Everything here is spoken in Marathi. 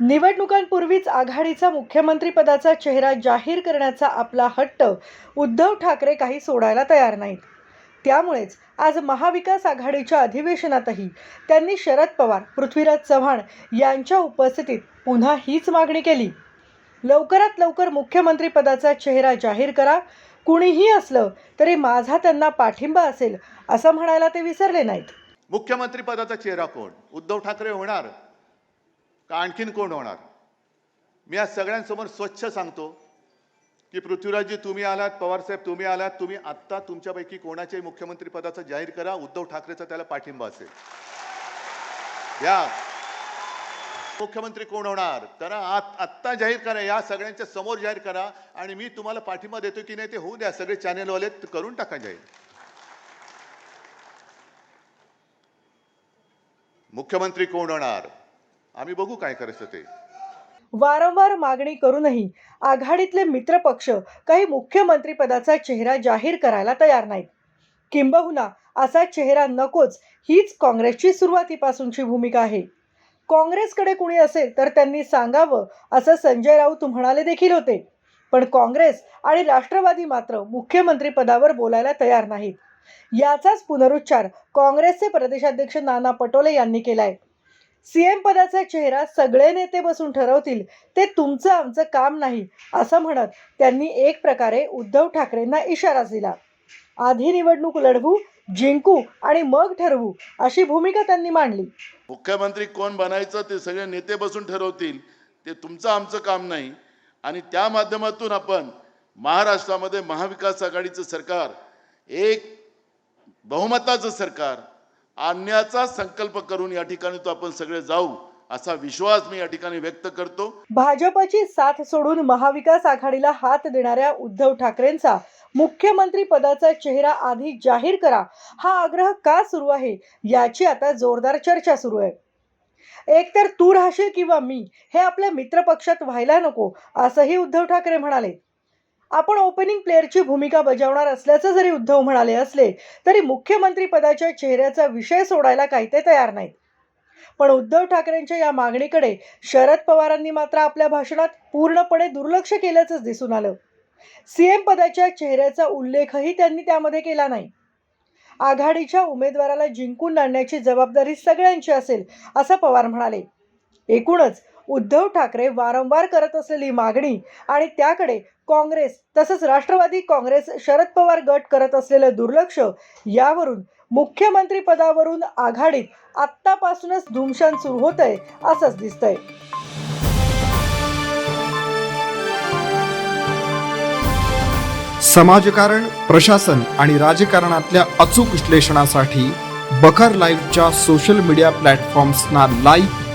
निवडणुकांपूर्वीच आघाडीचा मुख्यमंत्रीपदाचा चेहरा जाहीर करण्याचा आपला हट्ट उद्धव ठाकरे काही सोडायला तयार नाहीत. त्यामुळेच आज महाविकास आघाडीच्या अधिवेशनातही त्यांनी शरद पवार पृथ्वीराज चव्हाण यांच्या उपस्थितीत पुन्हा हीच मागणी केली. लवकरात लवकर मुख्यमंत्रीपदाचा चेहरा जाहीर करा. कुणीही असलं तरी माझा त्यांना पाठिंबा असेल असं म्हणायला ते विसरले नाहीत. मुख्यमंत्री पदाचा चेहरा कोण? उद्धव ठाकरे होणार? का आणखीन कोण होणार? मी आज सगळ्यांसमोर स्वच्छ सांगतो की पृथ्वीराजजी तुम्ही आलात पवारसाहेब तुम्ही आलात तुम्ही आत्ता तुमच्यापैकी कोणाच्याही मुख्यमंत्रीपदाचं जाहीर करा उद्धव ठाकरेचा त्याला पाठिंबा असेल. या. मुख्यमंत्री कोण होणार? तर आत- आत्ता जाहीर करा या सगळ्यांच्या समोर जाहीर करा आणि मी तुम्हाला पाठिंबा देतो की नाही ते होऊ द्या सगळे चॅनेलवाले करून टाका जाहीर. मुख्यमंत्री कोण होणार? आम्ही बघू काय करायचं ते. वारंवार मागणी करूनही आघाडीतले मित्रपक्ष काही मुख्यमंत्रीपदाचा चेहरा जाहीर करायला तयार नाहीत. किंबहुना असा चेहरा नकोच हीच काँग्रेसची सुरुवातीपासूनची भूमिका आहे. काँग्रेसकडे कुणी असेल तर त्यांनी सांगावं असं संजय राऊत म्हणाले देखील होते. पण काँग्रेस आणि राष्ट्रवादी मात्र मुख्यमंत्रीपदावर बोलायला तयार नाहीत. याचाच पुनरुच्चार काँग्रेसचे प्रदेशाध्यक्ष नाना पटोले यांनी केलाय. सीएम पदाचा चेहरा सगळे नेते बसून ठरवतील ते तुमचं आमचं काम नाही असं म्हणत त्यांनी एक प्रकारे उद्धव ठाकरेंना इशारा दिला. आधी निवडणूक लढवू जिंकू आणि मग ठरवू अशी भूमिका त्यांनी मांडली. मुख्यमंत्री कोण बनायचं ते सगळे नेते बसून ठरवतील ते तुमचं आमचं काम नाही. आणि त्या माध्यमातून आपण महाराष्ट्रामध्ये महाविकास आघाडीचं सरकार एक बहुमताचं सरकार आणण्याचा संकल्प करून या ठिकाणी तो आपण सगळे जाऊ असा विश्वास मी या ठिकाणी व्यक्त करतो. भाजपची साथ सोडून महाविकास आघाडीला हात देणाऱ्या उद्धव ठाकरेंचा मुख्यमंत्री पदाचा चेहरा आधी जाहीर करा. हा आग्रह का सुरू आहे? याची आता जोरदार चर्चा सुरू आहे. एकतर तू राहशील किंवा मी हे आपल्या मित्रपक्षात व्हायला नको असंही उद्धव ठाकरे म्हणाले. आपण ओपनिंग प्लेअरची भूमिका बजावणार असल्याचं जरी उद्धव म्हणाले असले तरी मुख्यमंत्री पदाच्या चेहऱ्याचा विषय सोडायला काही ते तयार नाहीत. पण उद्धव ठाकरेंच्या या मागणीकडे शरद पवारांनी मात्र आपल्या भाषणात पूर्णपणे दुर्लक्ष केल्याचंच दिसून आलं. सीएम पदाच्या चेहऱ्याचा उल्लेखही त्यांनी त्यामध्ये केला नाही. आघाडीच्या उमेदवाराला जिंकून आणण्याची जबाबदारी सगळ्यांची असेल असं पवार म्हणाले. एकूणच उद्धव ठाकरे वारंवार करत असलेली मागणी आणि त्याकडे काँग्रेस तसंच राष्ट्रवादी काँग्रेस शरद पवार गट करत असलेलं दुर्लक्ष यावरून मुख्यमंत्री पदावरून आघाडीत आत्तापासूनच धुमशान सुरू होत आहे असंच दिसतंय. समाजकारण प्रशासन आणि राजकारणातल्या अचूक विश्लेषणासाठी बखर लाईव्हच्या सोशल मीडिया प्लॅटफॉर्म्सना लाईक